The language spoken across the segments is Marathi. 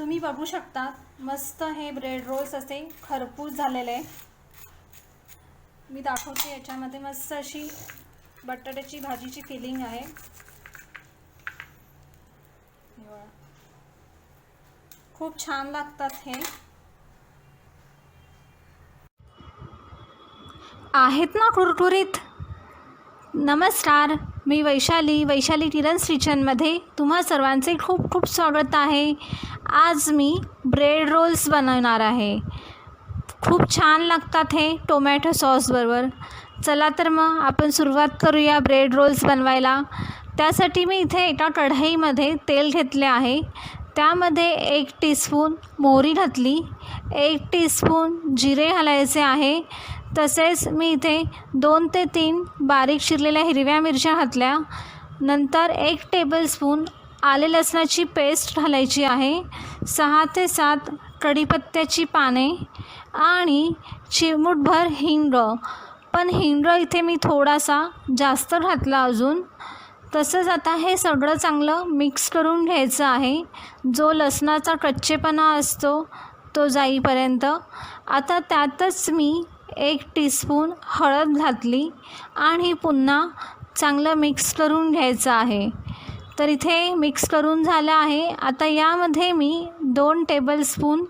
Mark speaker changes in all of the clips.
Speaker 1: तुम्ही बघू शकता मस्त हे ब्रेड रोल्स असे खरपूस झालेले मी दाखवते याच्यामध्ये मस्त अशी बटाट्याची भाजीची फिलिंग आहे. खूप छान लागतात हे. आहेत ना कुरकुरीत? नमस्कार. मी वैशाली वैशाली टिरन्स किचनमध्ये तुम्हा सर्वांचे खूप खूप स्वागत आहे. आज मी ब्रेड रोल्स बनवणार आहे. खूप छान लागतात हे टोमॅटो सॉसबरोबर चला तर मग आपण सुरुवात करूया ब्रेड रोल्स बनवायला. त्यासाठी मी इथे एका कढईमध्ये तेल घेतले आहे. त्यामध्ये एक टीस्पून मोहरी घातली. एक टीस्पून जिरे घालायचे आहे. तसेच मी इथे दोन ते तीन बारीक चिरलेल्या हिरव्या मिरच्या घातल्या. नंतर एक टेबलस्पून आले लसणाची पेस्ट घालायची आहे. सहा ते सात कढीपत्त्याची पाने आणि चिमूटभर हिंग. पण हिंग इथे मी थोडासा जास्त घातला अजून. तसंच आता हे सगळं चांगलं मिक्स करून घ्यायचं आहे. जो लसणाचा कच्चेपणा असतो तो जाईपर्यंत. आता त्यातच मी एक टीस्पून हळद घातली आणि पुन्हा चांगलं मिक्स करून घ्यायचं आहे. तर इथे मिक्स करून झालं आहे. आता यामध्ये मी दोन टेबलस्पून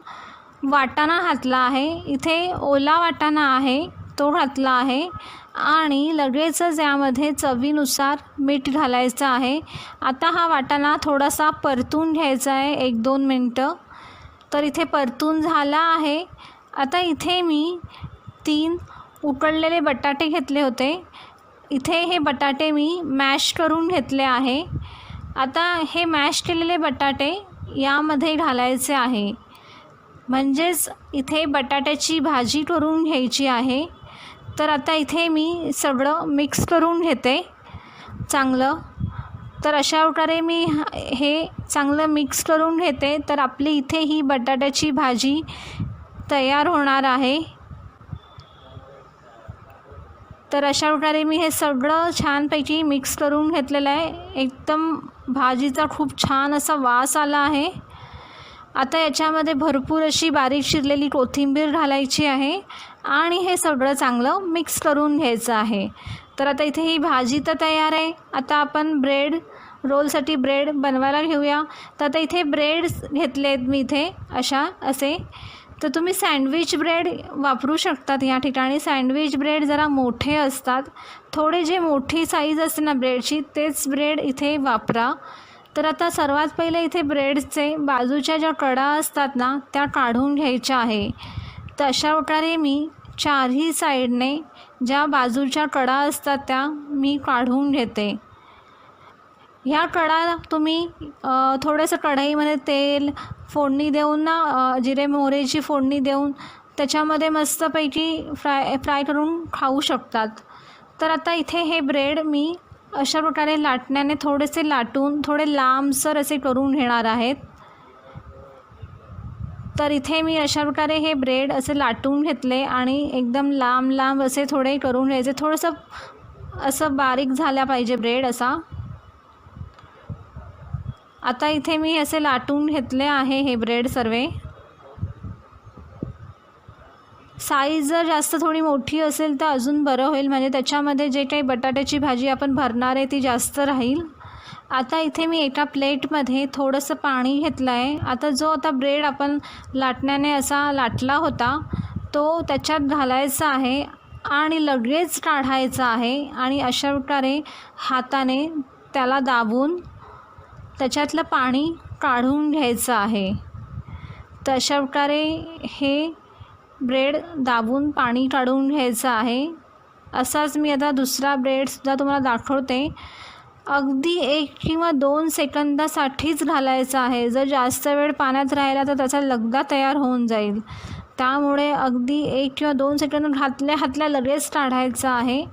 Speaker 1: वाटाणा घातला आहे. इथे ओला वाटाणा आहे तो घातला आहे आणि लगेचच यामध्ये चवीनुसार मीठ घालायचं आहे. आता हा वाटाणा थोडासा परतून घ्यायचा आहे एक दोन मिनटं. तर इथे परतून झाला आहे. आता इथे मी तीन उकडलेले बटाटे घेतले होते. इथे हे बटाटे मी मॅश करून घेतले आहे. आता हे मॅश केलेले बटाटे यामध्ये घालायचे आहे. म्हणजेच इथे बटाट्याची भाजी करून घ्यायची आहे. तर आता इथे मी सगळं मिक्स करून घेते. चांगलं. तर अशा प्रकारे मी हे चांगलं मिक्स करून घेते. तर आपली इथे ही बटाट्याची भाजी तयार होणार आहे. तर अशा प्रकारे मी हे सगळं छानपैकी मिक्स करून घेतलेलं आहे. एकदम भाजीचा खूप छान असा वास आला आहे. आता याच्यामध्ये भरपूर अशी बारीक शिरलेली कोथिंबीर घालायची आहे आणि हे सगळं चांगलं मिक्स करून घ्यायचं आहे. तर आता इथे ही भाजी तर तयार आहे. आता आपण ब्रेड रोलसाठी ब्रेड बनवायला घेऊया. तर आता इथे ब्रेड घेतले आहेत मी इथे अशा असे. तर तुम्ही सँडविच ब्रेड वापरू शकतात या ठिकाणी. सँडविच ब्रेड जरा मोठे असतात. थोडे जे मोठी साईज असते ना ब्रेडची तेच ब्रेड इथे वापरा. तर आता सर्वात पहिले इथे ब्रेडचे बाजूच्या ज्या कडा असतात ना त्या काढून घ्यायच्या आहे. तर अशा प्रकारे मी चारही साईडने ज्या बाजूच्या कडा असतात त्या मी काढून घेते. ह्या कडा तुम्ही थोडंसं कढईमध्ये तेल फोडणी देऊन ना जिरे मोहरेची फोडणी देऊन त्याच्यामध्ये मस्तपैकी फ्राय फ्राय करून खाऊ शकतात. तर आता इथे हे ब्रेड मी अशा प्रकारे लाटण्याने थोडेसे लाटून थोडे लांबसर असे करून घेणार आहेत. तर इथे मी अशा प्रकारे हे ब्रेड असे लाटून घेतले आणि एकदम लांब लांब असे थोडे करून घ्यायचे. थोडंसं असं बारीक झाल्या पाहिजे ब्रेड असा. आता इथे मी असे लाटून घेतले आहे हे ब्रेड सर्वे. साईज जर जास्त थोडी मोठी असेल तर अजून बरं होईल. म्हणजे त्याच्यामध्ये जे काही बटाट्याची भाजी आपण भरणार आहे ती जास्त राहील. आता इथे मी एका प्लेटमध्ये थोडंसं पाणी घेतलं आहे आता जो आता ब्रेड आपण लाटण्याने असा लाटला होता तो त्याच्यात घालायचा आहे आणि लगेच काढायचा आहे आणि अशा प्रकारे हाताने त्याला दाबून त्याच्यातलं पाणी काढून घ्यायचं आहे. तर अशा प्रकारे हे ब्रेड दाबून पाणी काढून घ्यायचं आहे. असाच मी आता दुसरा ब्रेडसुद्धा तुम्हाला दाखवते. अगदी एक किंवा दोन सेकंदासाठीच घालायचा आहे. जर जास्त वेळ पाण्यात राहिला तर त्याचा लगदा तयार होऊन जाईल. त्यामुळे अगदी एक किंवा दोन सेकंद घातल्या हातल्या लगेच काढायचं आहे.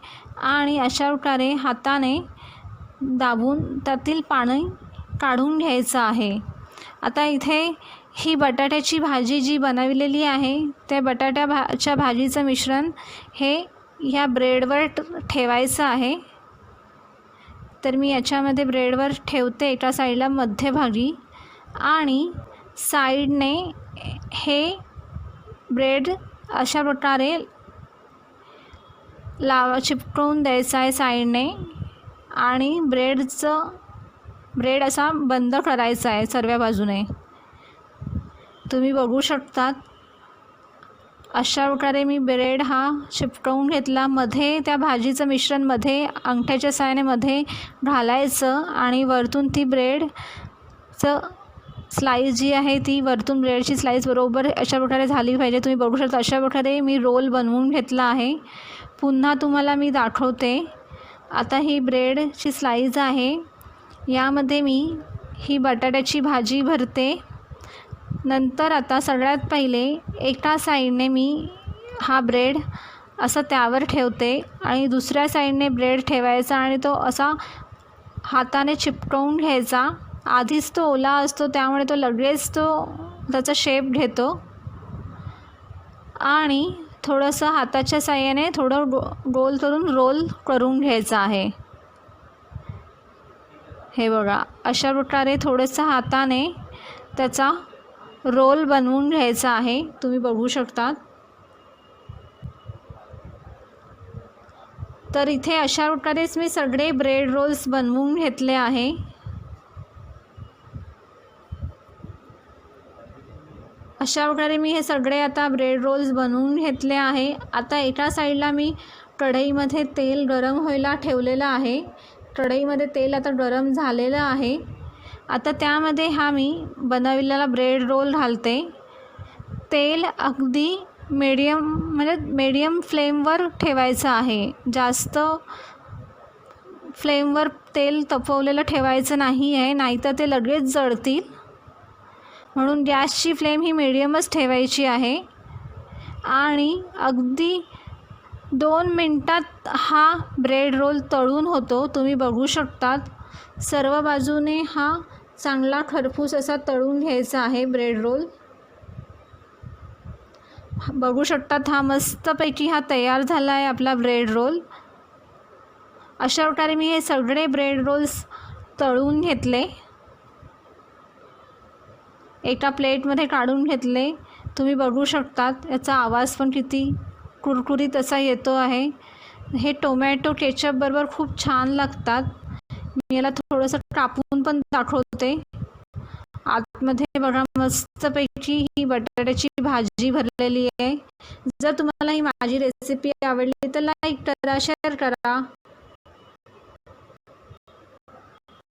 Speaker 1: आणि अशा प्रकारे हाताने दाबून त्यातील पाणी काढून घ्यायचं आहे. आता इथे ही बटाट्याची भाजी जी बनवलेली आहे त्या बटाट्या भाच्या भाजीचं मिश्रण हे ह्या ब्रेडवर ठेवायचं आहे. तर मी याच्यामध्ये ब्रेडवर ठेवते एका साईडला मध्यभागी आणि साईडने हे ब्रेड अशा प्रकारे लावा चिपकवून द्यायचं आहे साईडने आणि ब्रेडचं ब्रेड असा बंद करायचा आहे सर्व बाजूने. तुम्ही बघू शकतात. अशा प्रकारे मी ब्रेड हा चिपकवून घेतला. मध्ये त्या भाजीचं मिश्रणमध्ये अंगठ्याच्या साहाय्याने मध्ये घालायचं आणि वरतून ती ब्रेडचं स्लाईस जी आहे ती वरतून ब्रेडची स्लाईस बरोबर अशा प्रकारे झाली पाहिजे. तुम्ही बघू शकता अशा प्रकारे मी रोल बनवून घेतला आहे. पुन्हा तुम्हाला मी दाखवते. आता ही ब्रेडची स्लाईज आहे. यामध्ये मी ही बटाट्याची भाजी भरते. नंतर आता सगळ्यात पहिले एका साईडने मी हा ब्रेड असं त्यावर ठेवते आणि दुसऱ्या साईडने ब्रेड ठेवायचा आणि तो असा हाताने चिपकवून घ्यायचा. आधीच तो ओला असतो त्यामुळे तो लगेच तो त्याचा शेप घेतो. आणि थोडंसं हाताच्या साह्याने थोडं गो गोल करून रोल करून घ्यायचं आहे. हे बघा अशा प्रकारे थोडंसं हाताने त्याचा रोल बनवून घ्यायचा आहे. तुम्ही बघू शकता तर इथे अशा प्रकारेच मी सगळे ब्रेड रोल्स बनवून घेतले आहे. अशा प्रकारे मी हे सगळे आता ब्रेड रोल्स बनवून घेतले आहे. आता एका साईडला मी कढईमध्ये तेल गरम व्हायला ठेवलेलं आहे. कढईमध्ये तेल आता गरम झालेलं आहे. आता त्यामध्ये हा मी बनविलेला ब्रेड रोल घालते. तेल अगदी मीडियम म्हणजे मीडियम फ्लेमवर ठेवायचं आहे. जास्त फ्लेमवर तेल तपवलेलं ठेवायचं नाही आहे नाहीतर ते लगेच जळतील. म्हणून गॅसची फ्लेम ही मिडियमच ठेवायची आहे. आणि अगदी दोन मिनटात हा ब्रेड रोल तळून होतो तुम्ही बघू शकतात. सर्व बाजूने हा चांगला खरपूस असा तळून घ्यायचा आहे ब्रेड रोल. बघू शकतात हा मस्तपैकी हा तयार झाला आहे आपला ब्रेड रोल. अशा प्रकारे मी हे सगळे ब्रेड रोल्स तळून घेतले. एका प्लेटमध्ये काढून घेतले. तुम्ही बघू शकतात याचा आवाज पण किती कुरकुरीत असा येतो आहे. हे टोमॅटो केचपबरोबर खूप छान लागतात. मी याला थोडंसं कापून पण दाखवते. आतमध्ये बघा मस्तपैकी ही बटाट्याची भाजी भरलेली आहे. जर तुम्हाला ही माझी रेसिपी आवडली तर लाईक करा शेअर करा.